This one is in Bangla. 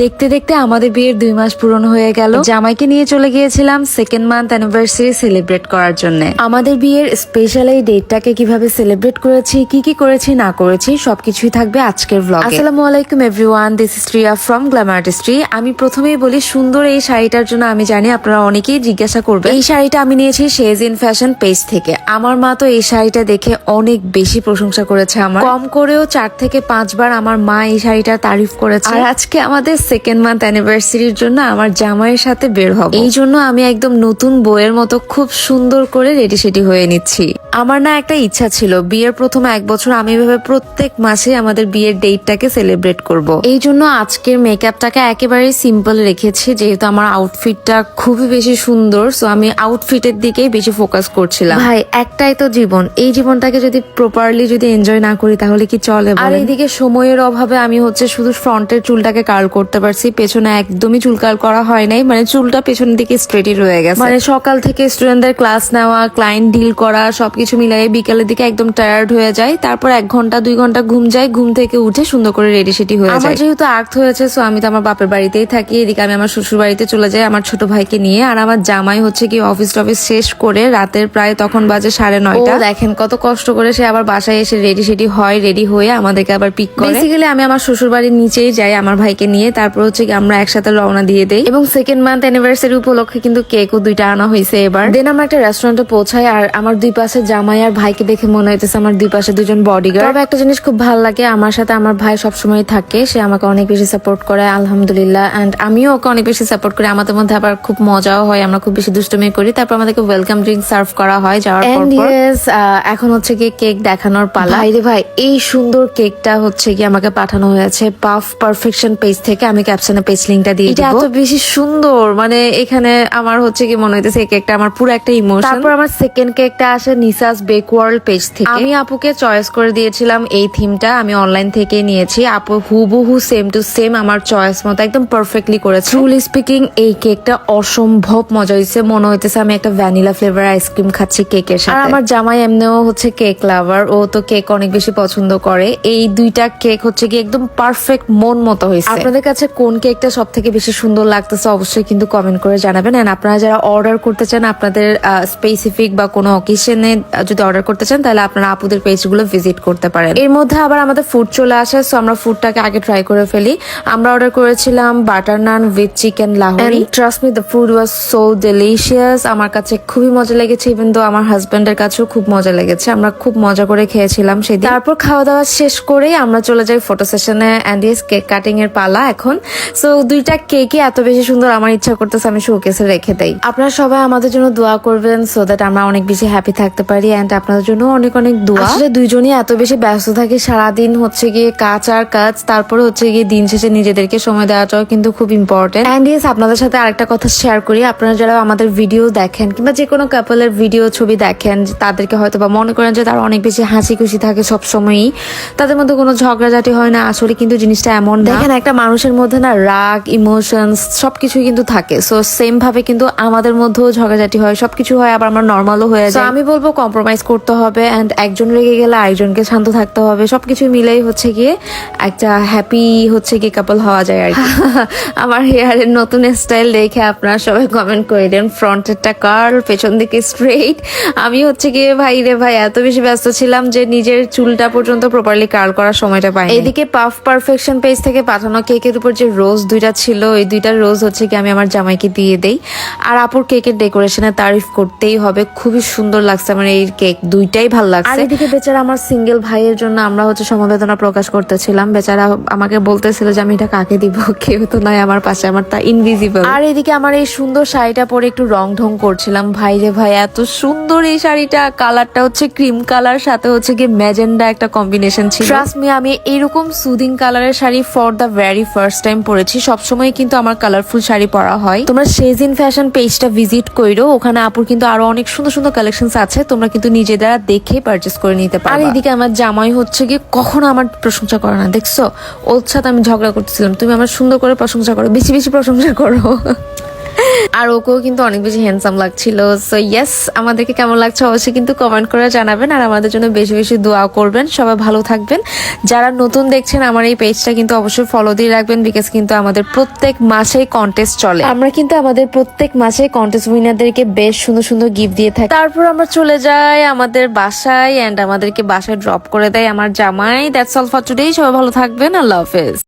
দেখতে দেখতে আমাদের বিয়ের দুই মাস পূরণ হয়ে গেল। জামাইকে নিয়ে চলে গিয়েছিলাম সেকেন্ড মান্থ অ্যানিভার্সারি সেলিব্রেট করার জন্য। আমাদের বিয়ের স্পেশাল এই ডেটটাকে কীভাবে সেলিব্রেট করেছি, কি কি করেছি, না করেছি, সবকিছুই থাকবে আজকের ব্লগ আসসালামু আলাইকুম everyone this is Riya from glamour artistry আমি প্রথমেই বলি, সুন্দর এই শাড়িটার জন্য আমি জানি আপনারা অনেকেই জিজ্ঞাসা করবে এই শাড়িটা আমি নিয়েছি শেজ ইন ফ্যাশন পেজ থেকে। আমার মা তো এই শাড়িটা দেখে অনেক বেশি প্রশংসা করেছে আমার। কম করেও চার থেকে পাঁচবার আমার মা এই শাড়িটার তারিফ করেছে। আর আজকে আমাদের সেকেন্ড মান্থ অ্যানিভার্সারির জন্য আমার জামাইয়ের সাথে বের হব। এই জন্য আমি একদম নতুন বইয়ের মতো খুব সুন্দর করে রেডি সেডি হয়ে নিচ্ছি। আমার না একটা ইচ্ছা ছিল, বিয়ের প্রথম এক বছর আমি ভেবে প্রত্যেক মাসে আমাদের বিয়ের ডেটটাকে সেলিব্রেট করব। এই জন্য আজকের মেকআপটাকে একেবারে সিম্পল রেখেছি, যেহেতু আমার আউটফিটটা খুবই বেশি সুন্দর সো আমি আউটফিটের দিকেই বেশি ফোকাস করছিলাম। ভাই, একটাই তো জীবন, এই জীবনটাকে যদি প্রপারলি যদি এনজয় না করি, তাহলে কি চলে আর এইদিকে সময়ের অভাবে আমি হচ্ছে শুধু ফ্রন্টের চুলটাকে কার্ল করতে পারছি। পেছনে একদমই চুল কার্ল করা হয় নাই। মানে চুলটা পেছনের দিকে স্ট্রেটই রয়ে গেছে। মানে সকাল থেকে স্টুডেন্টদের ক্লাস নেওয়া ক্লায়েন্ট ডিল করা সবকিছু মিলাই বিকালের দিকে একদম টায়ার্ড হয়ে যায়। তারপর এক ঘণ্টা দুই ঘণ্টা ঘুম যায়। ঘুম থেকে উঠে সুন্দর করে রেডি সেটি হয়ে যায়। যেহেতু আর্থ হয়েছে সো আমি তো আমার বাপের বাড়িতেই থাকি। এদিকে আমি আমার শ্বশুর বাড়িতে চলে যাই আমার ছোট ভাইকে নিয়ে। আর আমার জামাই হচ্ছে কি অফিস টফিস শেষ করে রাতের প্রায় তখন বাজে সাড়ে নয়টা। দেখেন কত কষ্ট করে সে আবার বাসায় এসে রেডি সেটি হয় রেডি হয়ে আমাদেরকে আবার পিক করে। বেসিক্যালি আমি আমার শ্বশুর বাড়ির নিচেই যাই আমার ভাইকে নিয়ে। তারপর হচ্ছে কি আমরা একসাথে রওনা দিয়ে দেই। এবং সেকেন্ড মান্থ অ্যানিভার্সারি উপলক্ষে কিন্তু কেকও দুইটা আনা হয়েছে এবার। দেন আমরা একটা রেস্টুরেন্টে পৌঁছাই আর আমার দুই পাশে জামাই আর ভাইকে দেখে মনে হইতেছে আমার দুই পাশে দুজন বডিগার্ড তবে একটা জিনিস খুব ভালো লাগে আমার সাথে আমার ভাই সবসময় থাকে সে আমাকে অনেক বেশি সাপোর্ট করে আলহামদুলিল্লাহ। এন্ড আমিও ওকে অনেক বেশি সাপোর্ট করি আমাদের মধ্যে আবার খুব মজাও হয় আমরা খুব বেশি দুষ্টুমি করি। তারপর আমাদেরকে ওয়েলকাম ড্রিঙ্ক সার্ভ করা হয় যাওয়ার পর। এখন হচ্ছে কি কেক দেখানোর পালা। ভাই ভাই এই সুন্দর কেকটা হচ্ছে কি আমাকে পাঠানো হয়েছে পাফ পারফেকশন পেজ থেকে। আমি ক্যাপশনে পেজ লিংকটা দিয়ে দিব। এত বেশি সুন্দর মানে এখানে আমার হচ্ছে কি মনে হইতেছে এই কেকটা আমার পুরো একটা ইমোশন তারপর আমার সেকেন্ড কেকটা আসে নিসাস বেক ওয়ার্ল্ড পেজ থেকে। আমি আপুকে চয়েস করে দিয়েছিলাম এই থিমটা আমি অনলাইন থেকে নিয়েছি। আপু হুবহু সেম টু সেম আমার চয়েস মতো একদম পারফেক্টলি করেছে। ট্রুলি স্পিকিং এই কেকটা অসম্ভব মজা হয়েছে মনে হইতেছে আমি একটা ভ্যানিলা ফ্লেভার আইসক্রিম খাচ্ছি কেকের সাথে। আর আমার জামাই এমনিও হচ্ছে কেক লাভার ও তো কেক অনেক বেশি পছন্দ করে। এই দুইটা কেক হচ্ছে কি একদম পারফেক্ট মন মতো হয়েছে আপনাদের কাছে কোন কেকটা সব থেকে বেশি সুন্দর লাগতেছে অবশ্যই কিন্তু কমেন্ট করে জানাবেন। এন্ড আপনারা যারা অর্ডার করতে চান আপনাদের স্পেসিফিক বা কোনো অকেশনে যদি অর্ডার করতে চান তাহলে আপনারা আপুদের পেজগুলো ভিজিট করতে পারেন। এর মধ্যে আবার আমাদের ফুড চলে আসে সো আমরা ফুডটাকে আগে ট্রাই করে ফেলি। আমরা অর্ডার করেছিলাম butter naan with chicken Lahori. Trust me the food was so delicious আমার কাছে খুবই মজা লেগেছে ইভেন তো আমার হাজবেন্ডের কাছেও খুব মজা লেগেছে। আমরা খুব মজা করে খেয়েছিলাম সেদিন। তারপর খাওয়া দাওয়া শেষ করেই আমরা চলে যাই ফটো সেশনে অ্যান্ড কেক কাটিং এর পালা। এখন সো দুইটা কেকই এত বেশি সুন্দর আমার ইচ্ছা করতেছে আমি শোকেসে রেখে দেই। আপনারা সবাই আমাদের জন্য দোয়া করবেন সো দ্যাট আমরা অনেক বেশি হ্যাপি থাকতে পারি অ্যান্ড আপনাদের জন্য অনেক অনেক দোয়া। আসলে দুইজনই এত বেশি ব্যস্ত থাকি, সারাদিন হচ্ছে গিয়ে কাজ আর কাজ, তারপরে হচ্ছে গিয়ে দিন শেষে নিজেদেরকে সময় দেওয়াটাও কিন্তু খুব ইম্পর্টেন্ট অ্যান্ড ইয়েস আপনাদের সাথে আরেকটা কথা শেয়ার করি। আপনারা যারা আমাদের ভিডিও দেখেন কিংবা যে কোনো কাপলের ভিডিও ছবি দেখেন, তাদেরকে হয়তো বা মনে করেন যে তারা অনেক বেশি হাসি খুশি থাকে সবসময়ই। তাদের মধ্যে কোনো ঝগড়াঝাটি হয় না, আসলে কিন্তু জিনিসটা এমন। দেখেন, একটা মানুষের মধ্যে না রাগ ইমোশনস সবকিছুই কিন্তু থাকে। সো সেম ভাবে কিন্তু আমাদের মধ্যেও ঝগড়াঝাটি হয় সবকিছু হয় আবার আমরা নর্মালও হয়ে যায় আমি বলব কম্প্রোমাইজ করতে হবে অ্যান্ড একজন রেগে গেলে আরেকজনকে শান্ত থাকতে হবে। সবকিছু মিলেই হচ্ছে গিয়ে একটা হ্যাপি হচ্ছে গিয়ে কাপল হওয়া যায় আর আমার হেয়ারের নতুন স্টাইল দেখে আপনারা সবাই কমেন্ট করে দেন। ফ্রন্টেরটা কার্ল পেছন দিকে স্ট্রেইট আমি হচ্ছে গিয়ে ভাই রে ভাই এত বেশি ব্যস্ত ছিলাম যে নিজের চুলটা পর্যন্ত প্রপারলি কার্ল করার সময়টা পাই এদিকে পাফ পারফেকশন পেজ থেকে পাঠানো কেকের উপর যে রোজ দুইটা ছিল এই দুইটা রোজ হচ্ছে কি আমি আমার জামাইকে দিয়ে দেই। আর আপুর কেকের ডেকোরেশনের তারিফ করতেই হবে। খুবই সুন্দর লাগছে আমার এই কেক দুইটাই ভালো লাগছে। আর এদিকে বেচারা আমার সিঙ্গেল ভাইয়ের জন্য আমরা হচ্ছে সমবেদনা প্রকাশ করতেছিলাম। বেচারা আমাকে বলতেছিল যে আমি এটা কাকে দিব? কেউ তো নয় আমার পাশে আমার তা ইনভিজিবল আর এদিকে আমার এই সুন্দর শাড়িটা পরে একটু রং ঢং করছিলাম। ভাই রে ভাই এত সুন্দর এই শাড়িটা। কালারটা হচ্ছে ক্রিম কালার সাথে হচ্ছে কি ম্যাজেন্ডা একটা কম্বিনেশন ছিল। ট্রাস্ট মি আমি এরকম সুদিং কালারের sari for the very first time পরেছি, সবসময় কিন্তু আমার কালারফুল শাড়ি পরা হয়। তোমরা শেজিন ফ্যাশন পেজটা ভিজিট করো ওখানে আপুর কিন্তু আরও অনেক সুন্দর সুন্দর কালেকশন আছে, তোমরা কিন্তু নিজেরা দেখে পারচেস করে নিতে পারো আর এদিকে আমার জামাই হচ্ছে গিয়ে কখনো আমার প্রশংসা করে না, দেখছ? ওর সাথে আমি ঝগড়া করতেছিলাম, তুমি আমার সুন্দর করে প্রশংসা করো, বেশি বেশি প্রশংসা করো। আর ওকেও কিন্তু অনেক বেশি হ্যান্ডসাম লাগছিল। সো ইয়েস আমাদেরকে কেমন লাগছে অবশ্যই কিন্তু কমেন্ট করে জানাবেন আর আমাদের জন্য বেশি বেশি দোয়া করবেন। সবাই ভালো থাকবেন। যারা নতুন দেখছেন, আমার এই পেজটা কিন্তু অবশ্যই ফলো দিয়ে রাখবেন বিকজ কিন্তু আমাদের প্রত্যেক মাসেই কন্টেস্ট চলে। আমরা কিন্তু আমাদের প্রত্যেক মাসে কন্টেস্ট উইনারদেরকে বেশ সুন্দর সুন্দর গিফট দিয়ে থাকি। তারপর আমরা চলে যাই আমাদের বাসায় অ্যান্ড আমাদেরকে বাসায় ড্রপ করে দেয় আমার জামাই। দ্যাটস অল ফর টুডে সবাই ভালো থাকবেন। আল্লাহ হাফেজ।